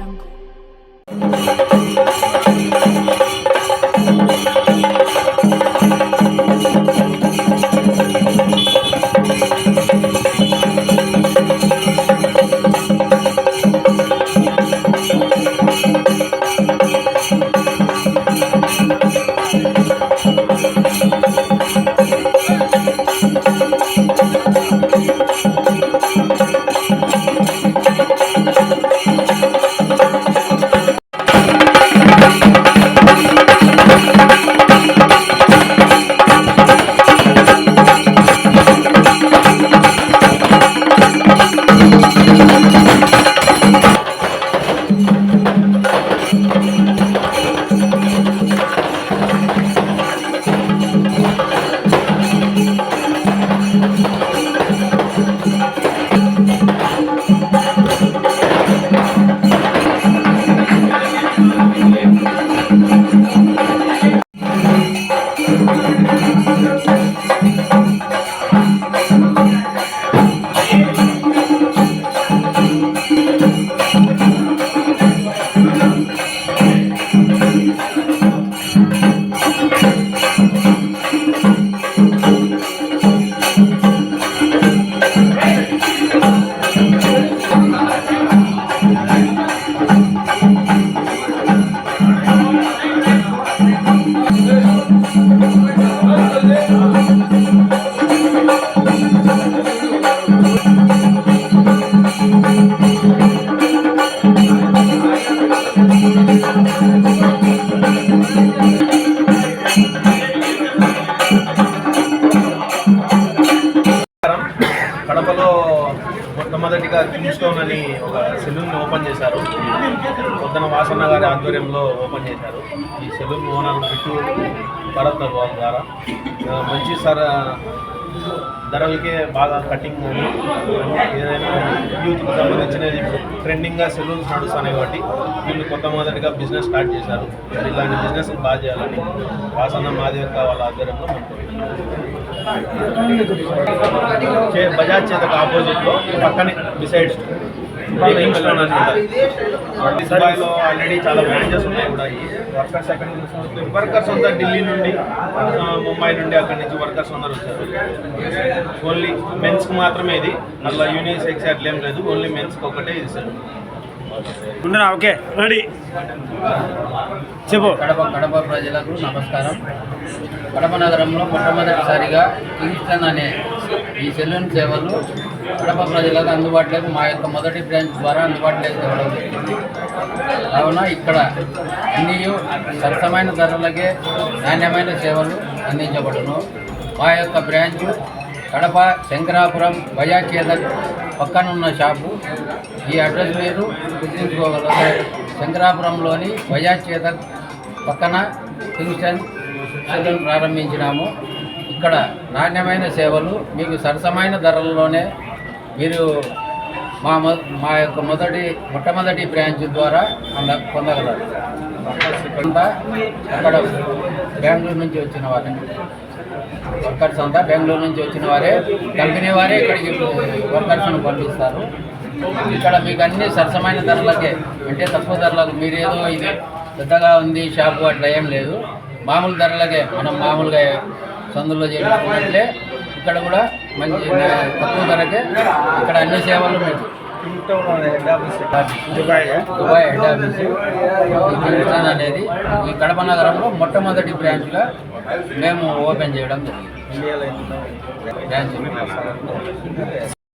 jungle. మొట్టమొదటిగా king అని ఒక సెలూన్ ఓపెన్ చేశారు. పొద్దున వాసన్న గారి ఆధ్వర్యంలో ఓపెన్ చేశారు. ఈ సెలూన్ ఓనర్ బిట్టు భరత్ వాళ్ళ ద్వారా. మంచి సర ధరలకే బాగా కటింగ్ ఏదైనా యూత్కి సంబంధించినది ఇప్పుడు ట్రెండింగ్గా సెలూన్స్ నడుస్తున్నాయి కాబట్టి వీళ్ళు కొత్త మొదటిగా బిజినెస్ స్టార్ట్ చేశారు ఇలాంటి బిజినెస్ బాగా చేయాలని వాసన్న మాదేవ్ వాళ్ళ ఆధ్వర్యంలో చే- బజాజ్ చేతకు ఆపోజిట్లో పక్కనే బిసైడ్స్ ఆల్రెడీ చాలా బ్రాంచెస్ ఉన్నాయి కూడా. వర్కర్స్ ఎక్కడి నుంచి వస్తారు? వర్కర్స్ అంతా ఢిల్లీ నుండి ముంబై నుండి అక్కడి నుంచి వర్కర్స్ అందరు వచ్చారు. ఓన్లీ మెన్స్కి మాత్రమే ఇది. అలా యూనిసెక్స్ అట్లా ఏం లేదు. ఓన్లీ మెన్స్కి ఒకటే ఇది సార్. ముందున ఓకే రెడీ. చెప్పు. కడప కడప ప్రజలకు నమస్కారం. కడప నగరంలో మొట్టమొదటిసారిగా కింగ్స్టన్ అనే ఈ సెలూన్ సేవలు కడప ప్రజలకు అందుబాటులోకి మా యొక్క మొదటి బ్రాంచ్ ద్వారా అందుబాటులోకి తేవడం కావున ఇక్కడ అన్ని సరసమైన ధరలకే నాణ్యమైన సేవలు అందించబడును. మా యొక్క బ్రాంచ్ కడప శంకరాపురం బజాజ్ పక్కనున్న షాపు. ఈ అడ్రస్ మీరు గుర్తుంచుకోగలరు. శంకరాపురంలోని బజాజ్ పక్కన కింగ్స్టన్ సెలూన్ ప్రారంభించినాము. ఇక్కడ నాణ్యమైన సేవలు మీకు సరసమైన ధరల్లోనే మీరు మా మొ- మా యొక్క మొదటి మొట్టమొదటి బ్రాంచ్ ద్వారా అంద పొందగలరు అంతా అక్కడ బెంగళూరు నుంచి వచ్చిన వారిని వర్కర్స్ అంతా బెంగళూరు నుంచి వచ్చిన వారే. కంపెనీ వారే ఇక్కడికి వర్కర్స్ను పంపిస్తారు. ఇక్కడ మీకు అన్ని సరసమైన ధరలకే అంటే తక్కువ ధరలకు మీరేదో ఇది పెద్దగా ఉంది షాపు అట్లా ఏం లేదు. మామూలు ధరలకే మనం మామూలుగా సందులో చేయాలంటే ఇక్కడ కూడా మంచి తక్కువ ధరకే ఇక్కడ అన్ని సేవలు మీకు Dubai Dubai head office Kingston అనేది ఈ కడప నగరంలో మొట్టమొదటి బ్రాంచ్గా మేము ఓపెన్ చేయడం జరిగింది. బ్రాంచ్.